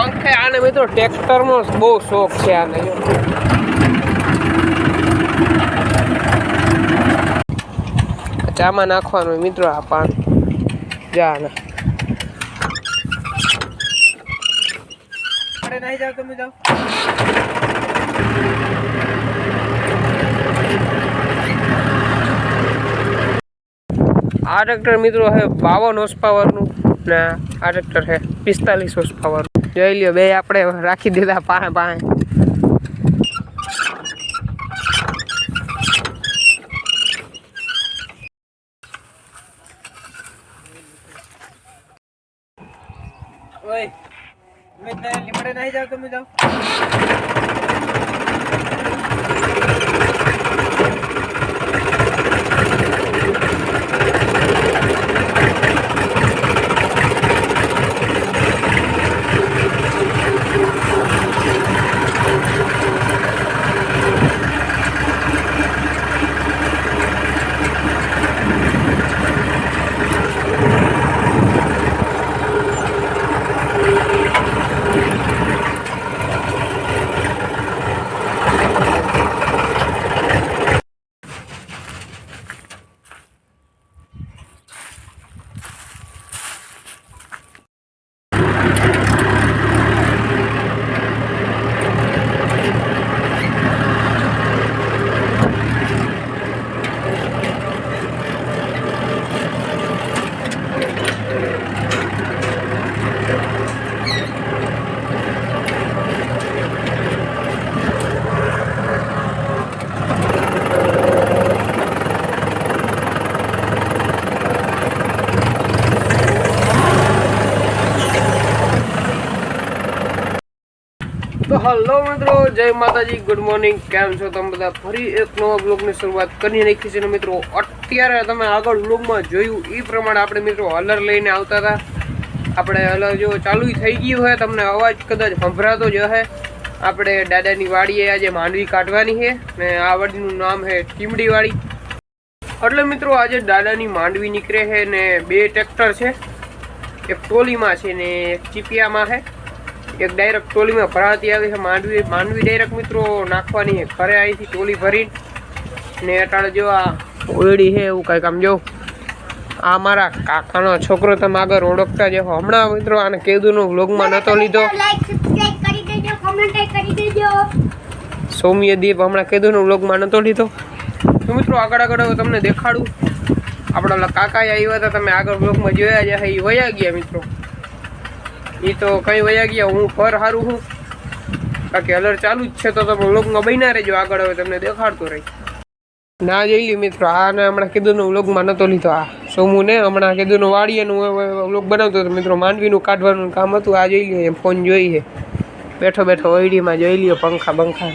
પંખે આને મિત્રો ટ્રેક્ટરમાં બહુ શોખ છે આને. ચામાં નાખવાનું મિત્રો આ પાન. જા ના નહીં જાવ તમે જાઓ. આ ટ્રેક્ટર મિત્રો છે બાવન હોર્સ પાવરનું ને આ ટ્રેક્ટર છે પિસ્તાલીસ હોર્સ પાવરનું જોઈ લ્યો, બે આપણે રાખી દીધા પાસે પાસે ઓય મેં લીમડે નહીં જાવ તમે જાઓ. તો હલો મિત્રો, જય માતાજી ગુડ મોર્નિંગ કેમ છો તમે બધા? ફરી એક નવા બ્લોગની શરૂઆત કરી નાખી છે ને મિત્રો. અત્યારે તમે આગળ બ્લોગમાં જોયું એ પ્રમાણે આપણે મિત્રો હલર લઈને આવતા હતા. આપણે હલર જો ચાલુ થઈ ગયું હોય, તમને અવાજ કદાચ સંભળાતો જ હશે. આપણે દાદાની વાડીએ આજે માંડવી કાઢવાની છે ને આ વાડીનું નામ છે ટીમડી વાડી એટલે મિત્રો, આજે દાદાની માંડવી નીકળે છે ને બે ટ્રેક્ટર છે. એક ટોલીમાં છે ને એક ચીપિયામાં છે. એક ડાયરેક્ટ ટોલીમાં ભરાતી આવી છે. માંડવી માંડવી ડાયરેક્ટ મિત્રો નાખવાની છે. ઘરે અહીંથી ટોલી ભરીને ને અટાણે જો આ ઓયડી છે એવું કંઈક આમ જો. આ મારા કાકાનો છોકરો તમે આગળ ઓળખતા જ હમણાં મિત્રો આને કેદુનો વ્લોગમાં નહોતો લીધો. સૌમ્ય દીપ હમણાં કેદુનો વ્લોગમાં નહોતો લીધો. તો મિત્રો આગળ આગળ તમને દેખાડું. આપણા કાકા આવ્યા હતા તમે આગળ બ્લોગમાં જોયા જ એ વયા ગયા મિત્રો. એ તો કઈ વયા ગયા, હું ફર સારું હું. બાકી અલર ચાલુ જ છે તો તમે વ્લોગમાં બન્યા રહેજો, આગળ હવે તમને દેખાડતો રહી ના જઈ લ્યો મિત્રો, આને હમણાં કીધું વ્લોગમાં નહોતો લીધો, આ સોમુને હમણાં કીધું વાડીએનું વ્લોગ બનાવતો હતો. મિત્રો, માંડવીનું કાઢવાનું કામ હતું, આ જોઈ લ્યો, એમ ફોન જોઈએ. બેઠો બેઠો ઓઈડીમાં જોઈ લ્યો, પંખા બંખા.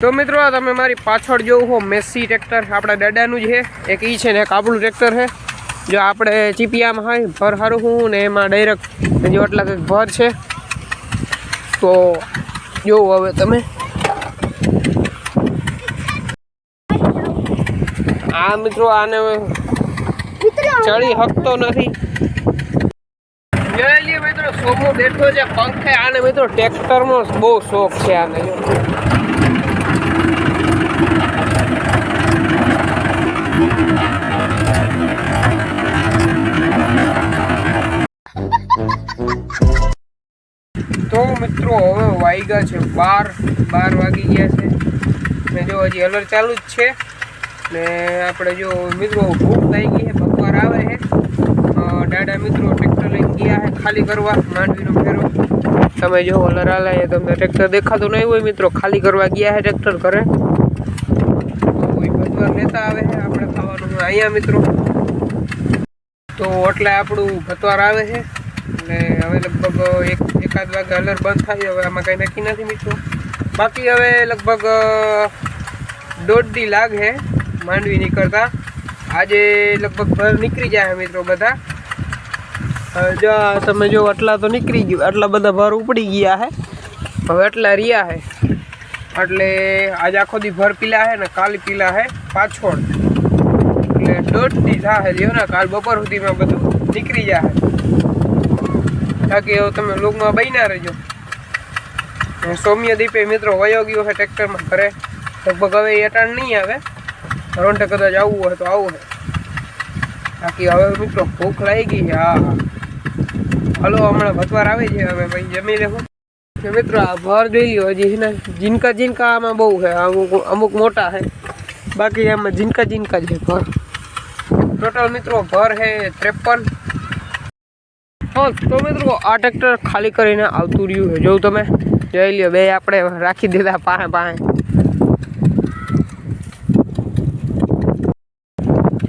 તો મિત્રો, આ તમે મારી પાછળ જોવું હો મેસી ટ્રેક્ટર, આપણા દાદાનું જ છે. એક ઈ છે ને, એક આપણું ટ્રેક્ટર છે. જો આપણે ચીપિયામાં હોય ભર સારું હું ને એમાં ડાયરેક્ટ જો આટલા કંઈક ભર છે. તો જોવું હવે તમે. આ મિત્રો આને ચડી શકતો નથી. જોઈ મિત્રો સોમો બેઠો છે પંખે. આને મિત્રો ટ્રેક્ટરનો બહુ શોખ છે આને તો મિત્રો, હવે વાગ્યા છે, બાર બાર વાગી ગયા છે. ને જો હજી અલર ચાલુ જ છે. ને આપણે જો મિત્રો ભૂખ થઈ ગઈ છે બપોર આવે છે. દાદા મિત્રો ટ્રેક્ટર લઈને ગયા છે ખાલી કરવા, માંડવીનો ફેરો. તમે જો અલર આલે છે તમને ટ્રેક્ટર દેખાતું નહીં હોય મિત્રો, ખાલી કરવા ગયા છે ટ્રેક્ટર ઘરે. લેતા આવે છે, આપણે ખાવાનું અહીંયા મિત્રો. તો એટલે આપણું ભતવાર આવે છે. અને હવે લગભગ એક એકાદ વાગે અલર બંધ થાય, હવે આમાં કંઈ નક્કી નથી મિત્રો. બાકી હવે લગભગ દોઢથી લાગે માંડવી નીકળતા. આજે લગભગ ભર નીકળી જાય મિત્રો બધા. જો તમે જો આટલા તો નીકળી ગયું, આટલા બધા ભર ઉપડી ગયા હે. હવે એટલા રહ્યા હે. એટલે આજે આખો દી ભર પીલા હે ને કાલ પીલા હે પાછોડ એટલે દોઢ દી થાય રહ્યો ને કાલ બપોર સુધીમાં બધું નીકળી જાય. બાકી હવે તમે લોકમાં બન્યા રહેજો. સૌમ્ય દીપે મિત્રો વયો ગયો છે ટ્રેક્ટરમાં ઘરે. લગભગ હવે એટાણ નહીં આવે. રોંટે કદાચ આવવું હોય તો આવું હોય બાકી હવે મિત્રો ભૂખ લાગી ગઈ હા હલો, હમણાં ભતવાર આવે છે હવે, ભાઈ, જમી લેવું મિત્રો આ ભર જોઈ લ્યો, હજી છે ને જીનકા જીનકા આમાં બહુ છે, અમુક અમુક મોટા છે. બાકી આમાં જીનકા જીનકા છે ભર. ટોટલ મિત્રો ભર છે ત્રેપન. હા, તો મિત્રો, આ ટ્રેક્ટર ખાલી કરીને આવતું રહ્યું છે. જોઉં તમે? જોઈ લ્યો, બે આપણે રાખી દીધા પાસે પાસે.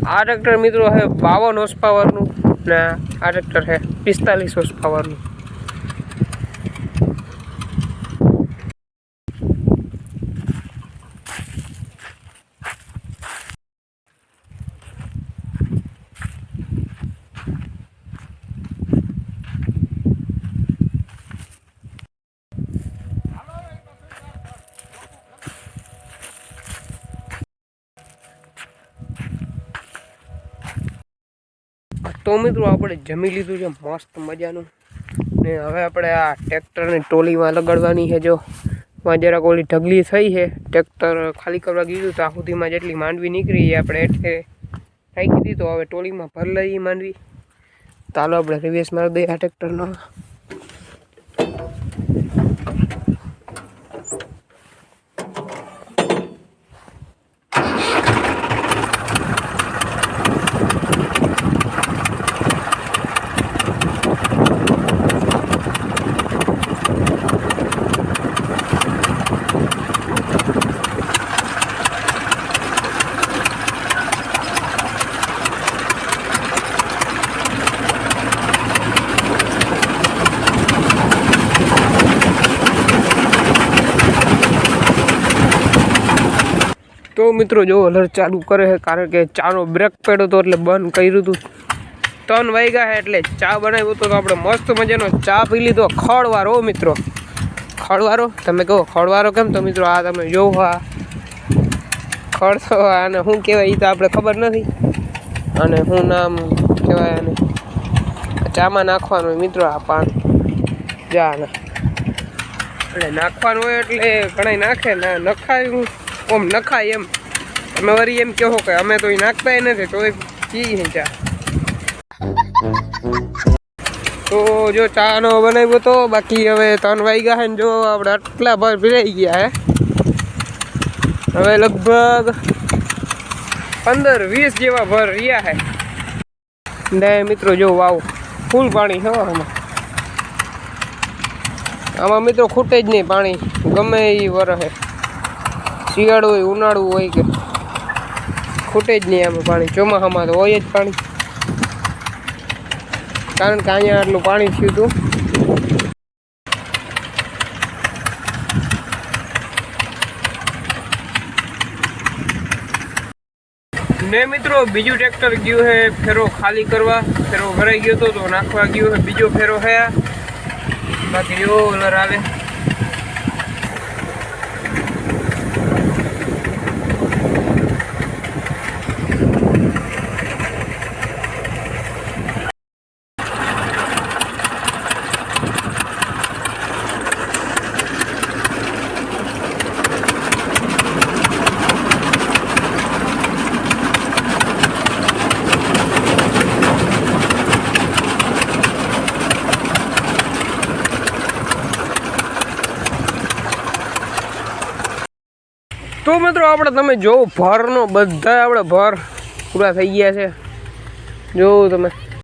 આ ટ્રેક્ટર મિત્રો છે બાવન હોસ પાવરનું ને આ ટ્રેક્ટર છે પિસ્તાલીસ હોસ પાવરનું તો મિત્રો આપણે જમી લીધું છે, મસ્ત મજાનું. ને હવે આપણે આ ટ્રેક્ટરની ટોલીમાં લગાડવાની છે, જો. માં જરાક ઓલી ઢગલી થઈ છે, ટ્રેક્ટર ખાલી કરવા ગયું તો આ સુધીમાં જેટલી માંડવી નીકળી આપણે એટલે દીધી. તો હવે ટોલીમાં ભર લઈએ માંડવી. ચાલો આપણે રિવેસ મારી દઈએ આ ટ્રેક્ટરનો. મિત્રો જો હલર ચાલુ કરે છે, કારણ કે ચાનો બ્રેક પડ્યો હતો એટલે બંધ કર્યું હતું ત્રણ વાગ્યા છે એટલે ચા બનાવ્યો હતો તો આપણે મસ્ત મજાનો ચા પી લીધો. ખળવારો મિત્રો. ખળવારો? તમે કહો, ખળવારો કેમ તો મિત્રો? આ તમે જોવો આ. ખળતો આને શું કહેવાય? એ તો આપણે ખબર નથી. અને શું નામ કહેવાય આને? ચામાં નાખવાનું મિત્રો આ પાન. જા ના એટલે નાખવાનું હોય એટલે ઘણા નાખે ના નખાય. ઓમ નખાય એમ. તમે વરી એમ કહો કે અમે તો નાખતા એ નથી તો ચી છે ચા. તો જો ચાનો બનાવ્યો તો, બાકી હવે ત્રણ વાગ્યા છે ને જો આપણે આટલા ભર ભીરાઈ ગયા હે. હવે લગભગ પંદર વીસ જેવા ભર રહ્યા હે. ને મિત્રો જો, વાવ, ફૂલ પાણી છે આમાં. આમાં મિત્રો ખૂટે જ નહીં પાણી, ગમે એ વરસે શિયાળું હોય, ઉનાળું હોય કે ખૂટે જ નહીં આમાં પાણી. ચોમાસામાં તો હોય જ પાણી. કારણ કે અહીંયા આટલું પાણી થયું હતું. ને મિત્રો, બીજું ટ્રેક્ટર ગયું છે ફેરો ખાલી કરવા. ફેરો ભરાઈ ગયો હતો તો નાખવા ગયો છે બીજો ફેરો છે બાકી એવો ઓલર આવે. તો મિત્રો આપણે તમે જોવો, ભરનો બધા આપણે ભર પૂરા થઈ ગયા છે. જોવું તમે.